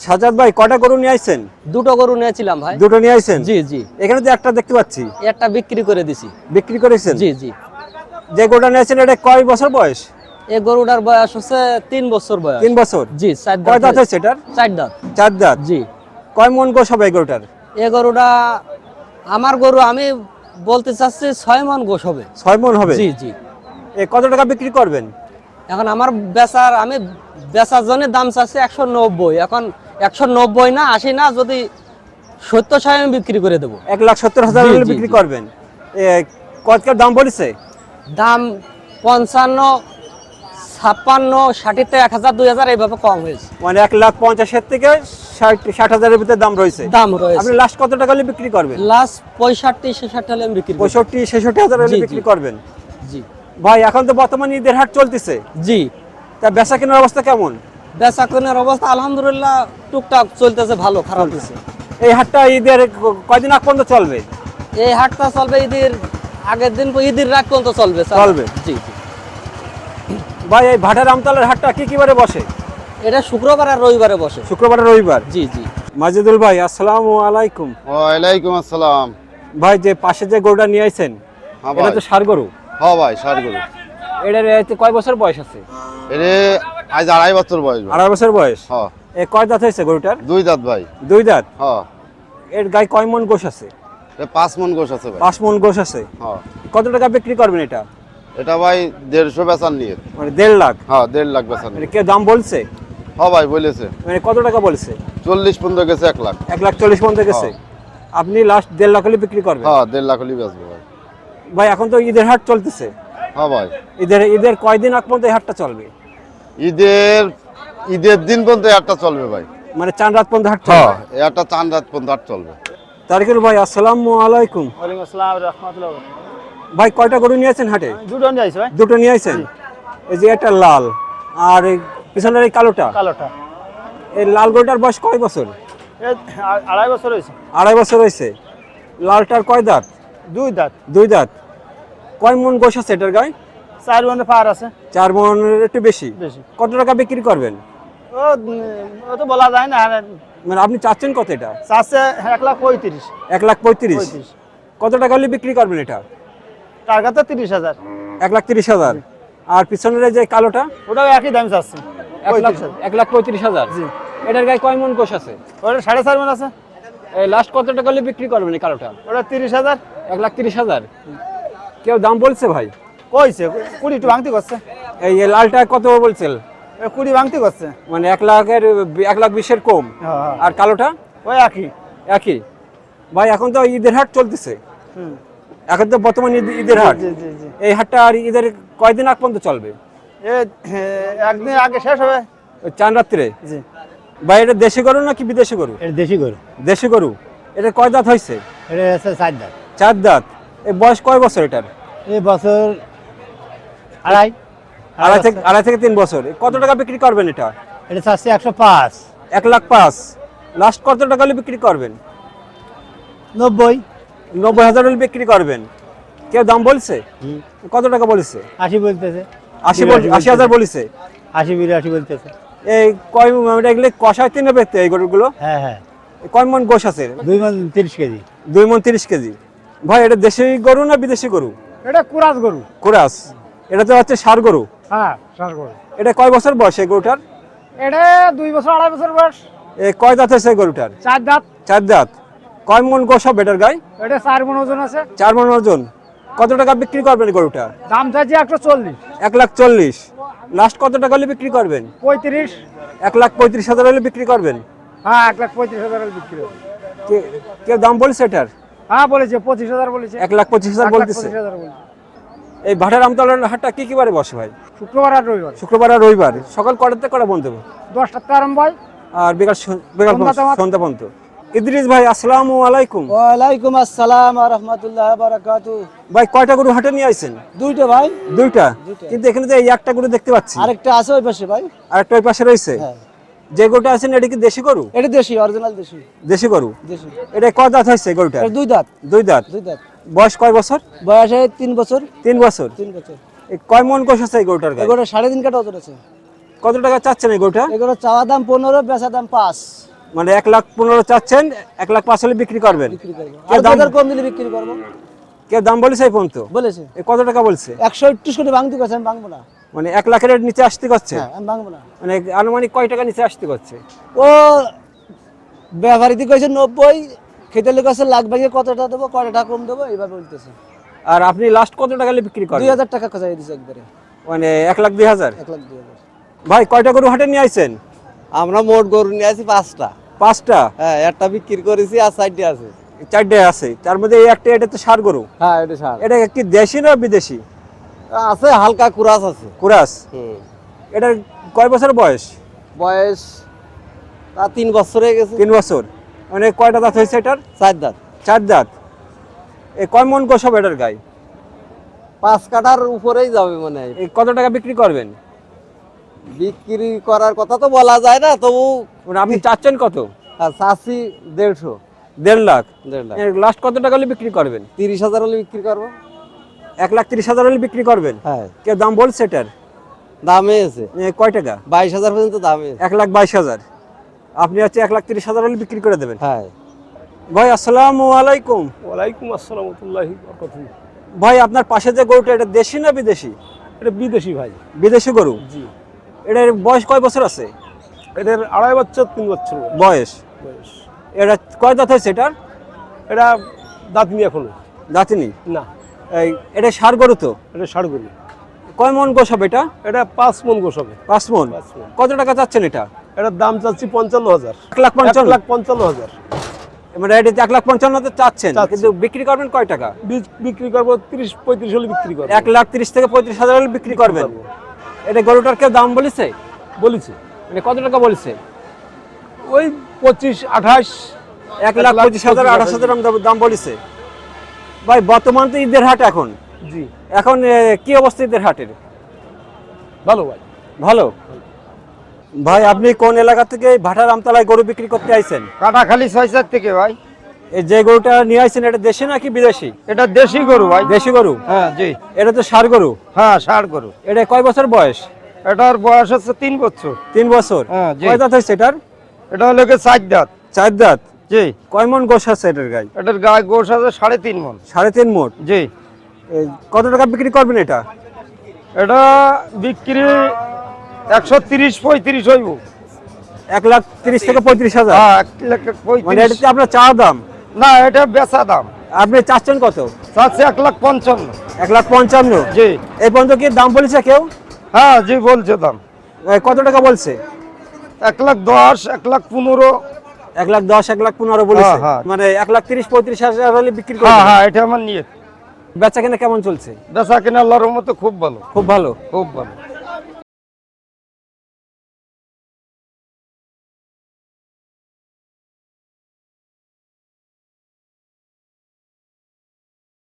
সাজাদ ভাই কটা গরু নিয়ে আইছেন? দুটো গরু নিয়েছিলাম ভাই। দুটো নিয়ে আইছেন? জি জি। এখানে তো একটা দেখতে পাচ্ছি। একটা বিক্রি করে দিছি। বিক্রি করেছেন? জি জি। যে গরুটা নিয়েছেন এটা কয় বছর বয়স? এই গরুটার বয়স হচ্ছে তিন বছর বয়স। তিন বছর? জি চার কয় দাঁত দাঁত হয়েছে এটার? চার দাঁত। চার দাঁত? জি। কয় মন গোস হবে এই গরুটার? এই গরুটা আমার গরু আমি বলতে চাচ্ছি ছয় মন গোস হবে। ছয় মন হবে? জি জি। এ কত টাকা বিক্রি করবেন? এখন আমার বেচার আমি বেচার জন্য দাম চাচ্ছি একশো নব্বই। এখন একশো নব্বই না আশি না যদি সত্তর ছয় আমি বিক্রি করে দেবো। এক লাখ সত্তর হাজার বিক্রি করবেন। কতকার দাম বলেছে দাম পঞ্চান্ন ছাপ্পান্ন ষাটিতে এক হাজার দুই হাজার এইভাবে কম হয়েছে। মানে এক লাখ পঞ্চাশের থেকে ষাট ষাট হাজারের ভিতরে দাম রয়েছে। দাম রয়েছে। আপনি লাস্ট কত টাকা হলে বিক্রি করবেন? লাস্ট পঁয়ষট্টি ছেষট্টি হলে বিক্রি করি। পঁয়ষট্টি ছেষট্টি হাজার হলে। বিক্রি করবেন। জি। ভাই এখন তো বর্তমানে ঈদের হাট চলতেছে। জি। তা বেচা কেনার অবস্থা কেমন? বেচা কেনার অবস্থা আলহামদুলিল্লাহ টুকটাক চলতেছে ভালো খারাপ দিচ্ছে এই হাটটা ঈদের কয়দিন আগ পর্যন্ত চলবে? এই হাটটা চলবে ঈদের আগের দিন ঈদের রাত পর্যন্ত চলবে চলবে। জি জি। ভাই এই ভাটার আমতলার হাটটা কি কি বারে বসে? এটা শুক্রবার আর রবিবারে বসে। শুক্রবার আর রবিবার? জি জি। মাজিদুল ভাই আসসালামু আলাইকুম। ওয়ালাইকুম আসসালাম। ভাই যে পাশে যে গরুটা নিয়ে আইছেন হ্যাঁ এটা তো সার গরু? হ্যাঁ ভাই ষাট গরু। এটার কয় বছর বয়স আছে? এরে আজ আড়াই বছর বয়স আড়াই বছর বয়স? হ্যাঁ এ কয় দাঁত হয়েছে গরুটার? দুই দাঁত ভাই। দুই দাঁত হ্যাঁ এর গায়ে কয় মন গোশ আছে? পাঁচ মন গোস আছে ভাই। পাঁচ মন গোশ আছে? হ্যাঁ কত টাকা বিক্রি করবেন এটা? এটা ভাই দেড়শো বেচার নিয়ে। মানে দেড় লাখ? হ্যাঁ দেড় লাখ বেচার মানে নিয়ে কেউ দাম বলছে? হ্যাঁ ভাই বলেছে। মানে কত টাকা বলছে? চল্লিশ পর্যন্ত গেছে এক লাখ। এক লাখ চল্লিশ পর্যন্ত গেছে? আপনি লাস্ট দেড় লাখ হলে বিক্রি করবেন? হ্যাঁ দেড় লাখ হলেই বেচবো ভাই। ভাই এখন তো ঈদের হাট চলতেছে। হ্যাঁ ভাই। ঈদের ঈদের কয়দিন আগ পর্যন্ত এই হাটটা চলবে? ঈদের ঈদের দিন পর্যন্ত একটা চলবে ভাই। মানে চার রাত পর্যন্ত হাট হ্যাঁ একটা চান রাত পর্যন্ত আট চলবে। তারিকুল ভাই আসসালামু আলাইকুম। ওয়ালাইকুম আসসালাম রহমতুল্লাহ। ভাই কয়টা গরু নিয়ে আছেন হাটে? দুটো নিয়ে আসি ভাই। দুটো নিয়ে আছেন এই যে একটা লাল আর এই পিছনের এই কালোটা? কালোটা। এই লাল গরুটার বয়স কয় বছর? আড়াই বছর হয়েছে। আড়াই বছর হয়েছে। লালটার কয় দাঁত? দুই দাঁত। দুই দাঁত। কয় মন গোশ আছে এটার গায়ে? চার মনে পার আছে। চার মনের একটু বেশি? বেশি। কত টাকা বিক্রি করবেন? ও ও তো বলা যায় না মানে আপনি চাচ্ছেন কত এটা? চারশে এক লাখ পঁয়ত্রিশ। এক লাখ পঁয়ত্রিশ? কত টাকা হলে বিক্রি করবেন এটা? টাকা তো তিরিশ হাজার। এক লাখ তিরিশ হাজার। আর পিছনের যে কালোটা? ওটাও একই দাম চাচ্ছে। এক লাখ পঁয়ত্রিশ হাজার। এটার গায়ে কয় মন কোষ আছে? ওটা সাড়ে চার মন আছে। এই লাস্ট কত টাকা হলে বিক্রি করবেন এই কালোটা? ওটা তিরিশ হাজার। এক লাখ তিরিশ হাজার? কেউ দাম বলছে ভাই? কইছে কুড়ি একটু ভাঙতি করছে। এই লালটা কত বলছে এ কুড়ি ভাঙতি করছে। মানে এক লাখের এক লাখ বিশের কম। হ্যাঁ, হ্যাঁ। আর কালোটা? ওই একই। একই। ভাই এখন তো ঈদের হাট চলতেছে। হুম। এখন তো বর্তমানে ঈদ- ঈদের হাট। জি জি জি। এই হাটটা আর ঈদের কয়দিন আগ পর্যন্ত চলবে? একদিন আগে শেষ হবে। চান রাত্রে? জি। ভাই এটা দেশি গরু নাকি বিদেশি গরু? এটা দেশি গরু। দেশি গরু। এটা কয় দাঁত হয়েছে এটা চার দাঁত। চার দাঁত। এই বয়স কয় বছর এটার? এই বছর আড়াই? আড়াই থেকে আড়াই থেকে তিন বছর। কত টাকা বিক্রি করবেন এটা? এটা চাচ্ছে একশো পাঁচ। এক লাখ পাঁচ। লাস্ট কত টাকা হলে বিক্রি করবেন? নব্বই। নব্বই হাজার হলে বিক্রি করবেন। কেউ দাম বলছে? কত টাকা বলেছে? আশি বলতেছে। আশি আশি হাজার বলেছে? আশি বিরাশি বলতেছে। এই কয় এটা এগুলো কষায় তিনে বেচতে এই গরুগুলো? হ্যাঁ হ্যাঁ। কয় মন গোশ আছে? দুই মন তিরিশ কেজি। দুই মন তিরিশ কেজি। ভাই এটা দেশি গরু না বিদেশি গরু? এটা কুরাস গরু। কুরাস। এটা তো হচ্ছে সার গরু। হ্যাঁ সার গরু। এটা কয় বছর বয়স এই গরুটার? এটা দুই বছর আড়াই বছর বয়স। এ কয় দাঁত আছে গরুটার? চার দাঁত। চার দাঁত। কয় মন গোশ হবে এটার গায়ে? এটা চার মন ওজন আছে। চার মন ওজন। কত টাকা বিক্রি করবেন গরুটা? দাম চাইছি একশো চল্লিশ। এক লাখ চল্লিশ। লাস্ট কত টাকা হলে বিক্রি করবেন? পঁয়ত্রিশ। এক লাখ পঁয়ত্রিশ হাজার হলে বিক্রি করবেন? হ্যাঁ এক লাখ পঁয়ত্রিশ হাজার হলে বিক্রি হবে। কে- দাম বলছে এটার? হ্যাঁ বলেছে পঁচিশ হাজার বলেছে। এক লাখ পঁচিশ হাজার বলতেছে। এই ভাটার আমতলার হাটটা কি কি বারে বসে ভাই? শুক্রবার আর রবিবার। শুক্রবার আর রবিবার। সকাল কটাতে কটা বন্ধ হবে? দশটার তো আরম্ভ হয়। আর বিকাল বিকাল সন্ধ্যা পর্যন্ত- ইদ্রিস ভাই আসসালামু আলাইকুম। ওয়ালাইকুম আসসালাম রহমতুল্লাহ বারাকাতু ভাই কয়টা গরু হাটে নিয়ে আইছেন? দুইটা ভাই। দুইটা? কিন্তু এখানে তো এই একটা গরু দেখতে পাচ্ছি। আরেকটা আছে ওই পাশে ভাই। আর একটা ওই পাশে রয়েছে? যে গরুটা আছেন এটা কি দেশি গরু? এটা দেশি অরিজিনাল দেশি। দেশি গরু? দেশি। এটা কয় দাঁত হয়েছে গরুটা দুই দাঁত। দুই দাঁত? দুই দাঁত। বয়স কয় বছর? বয়সে তিন বছর। তিন বছর। তিন বছর। কয় মন কোষ আছে এই গরুটার গায়ে? এগুলো সাড়ে তিন কাটা ওজন আছে। কত টাকা চাচ্ছেন এই গরুটা? এগুলো চাওয়া দাম পনেরো বেচা দাম পাঁচ। মানে এক লাখ পনেরো চাচ্ছেন এক লাখ পাঁচ হলে বিক্রি করবেন। বিক্রি করব। আর দাম- কম দিলে বিক্রি করব? কেউ দাম বলেছে এই পর্যন্ত? বলেছে। এ কত টাকা বলছে? একশো একটু করে ভাঙতে করছে আমি ভাঙবো না। মানে এক লাখের নিচে আসতে করছে? হ্যাঁ আমি ভাঙবো না। মানে আনুমানিক কয় টাকা নিচে আসতে করছে? ও ব্যবহারিতে কয়েছে নব্বই খেতে আছে লাখ ভাগে কত টাকা দেবো কত টাকা কম দেবো এইভাবে বলতেছে। আর আপনি লাস্ট কত টাকা বিক্রি দুই হাজার টাকা খোঁজাই দিছে একবারে। মানে এক লাখ দুই হাজার? এক লাখ দুই হাজার। ভাই কয়টা গরু হাটে নিয়ে আইছেন? আমরা মোট গরু নিয়ে আছি পাঁচটা। পাঁচটা? হ্যাঁ একটা বিক্রি করেছি আর সাইডে আছে। চারটে আছে। তার মধ্যে এই একটা এটা তো সার গরু। হ্যাঁ এটা সার। এটা কি দেশি না বিদেশি? আছে হালকা কুরাস আছে। কুরাস? হুম। এটার কয় বছর বয়স? বয়স তা তিন বছর হয়ে গেছে। তিন বছর। মানে কয়টা দাঁত হয়েছে এটার? চার দাঁত। চার দাঁত। এ কয় মন গোসব এটার গায়ে? পাঁচ কাঠার উপরেই যাবে মানে হয়। এই কত টাকা বিক্রি করবেন? বিক্রি করার কথা তো বলা যায় না তবু মানে আপনি চাচ্ছেন কত? আর চাষি দেড়শো। দেড় লাখ? দেড় লাখ। লাস্ট কত টাকা হলে বিক্রি করবেন? তিরিশ হাজার হলে বিক্রি করব। এক লাখ তিরিশ হাজার হলে বিক্রি করবেন? হ্যাঁ। কেউ দাম বলছে এটার? দামে আছে। এ, কয় টাকা? বাইশ হাজার পর্যন্ত দামে এক লাখ বাইশ হাজার। আপনি হচ্ছে এক লাখ তিরিশ হাজার হলে বিক্রি করে দেবেন। হ্যাঁ। ভাই আসসালামু আলাইকুম। ওয়ালাইকুম আসসালাম ভাই আপনার পাশে যে গরুটা এটা দেশি না বিদেশি? এটা বিদেশি ভাই। বিদেশি গরু? জি। এটার বয়স কয় বছর আছে? এটার আড়াই বছর তিন বছর বয়স। বয়স? এটা কয় দাঁত হয়েছে এটার? এটা দাঁত দাঁতনি এখনও। দাঁতিনি না। এই এটা সার গরু তো? এটা সার গরু। কয় মন গোসব এটা? এটা পাঁচ মন পাঁচ মন? পাঁচ মণ। কত টাকা চাচ্ছেন এটা? এটার দাম চাচ্ছি পঞ্চান্ন হাজার। এক লাখ পঞ্চান্ন? লাখ পঞ্চান্ন হাজার। মানে এটা এক লাখ পঞ্চান্ন হাজার চাচ্ছেন চাচ্ছি। কিন্তু বিক্রি করবেন কয় টাকা? বিক্রি করব তিরিশ পঁয়ত্রিশ হলে বিক্রি করব। এক লাখ তিরিশ থেকে পঁয়ত্রিশ হাজার হলে বিক্রি করবেন। এটা গরুটার কেউ দাম বলেছে? বলেছে। মানে কত টাকা বলেছে? ওই পঁচিশ আঠাশ এক লাখ পঁচিশ হাজার আঠাশ হাজার দাম- দাম বলেছে। ভাই বর্তমান তো ঈদের হাট এখন। জি। এখন কি অবস্থা ঈদের হাটের? ভালো ভাই। ভালো? ভাই আপনি কোন এলাকা থেকে ভাটার আমতলায় গরু বিক্রি করতে আইছেন? কাটাখালি ছয় চার থেকে ভাই। এই যে গরুটা নিয়ে আইছেন এটা দেশি নাকি বিদেশি? এটা দেশি গরু ভাই। দেশি গরু? হ্যাঁ জি। এটা তো সার গরু? হ্যাঁ ষাট গরু। এটা কয় বছর বয়স? এটার বয়স হচ্ছে তিন বছর। তিন বছর? হ্যাঁ, কয় দাঁত হয়েছে এটার? এটা হলো গিয়ে চার দাঁত। চার দাঁত? জি। কয় মন গোস আছে এটার গায়ে এটার গায়ে গোস আছে সাড়ে তিন মন। সাড়ে তিন মোট জি। কত টাকা বিক্রি করবেন এটা? এটা বিক্রি একশো তিরিশ পঁয়ত্রিশ হইব। এক লাখ তিরিশ থেকে পঁয়ত্রিশ হাজার? হ্যাঁ মানে আপনার চা দাম? না এটা বেচা দাম। আপনি চাচ্ছেন কত? চাচ্ছে এক লাখ পঞ্চান্ন। এক লাখ পঞ্চান্ন? জি। এই পর্যন্ত কি দাম বলেছে কেউ? হ্যাঁ জি বলছে দাম। কত টাকা বলছে? এক লাখ দশ এক লাখ পনেরো। এক লাখ দশ এক লাখ পনেরো বলেছে। হ্যাঁ, হ্যাঁ। মানে এক লাখ তিরিশ পঁয়ত্রিশ হাজার হলে বিক্রি হ্যাঁ হ্যাঁ এটা আমার নিয়ে বেচা কেনা কেমন চলছে? বেচা কেনা আল্লাহর মতো খুব ভালো। খুব ভালো? খুব ভালো।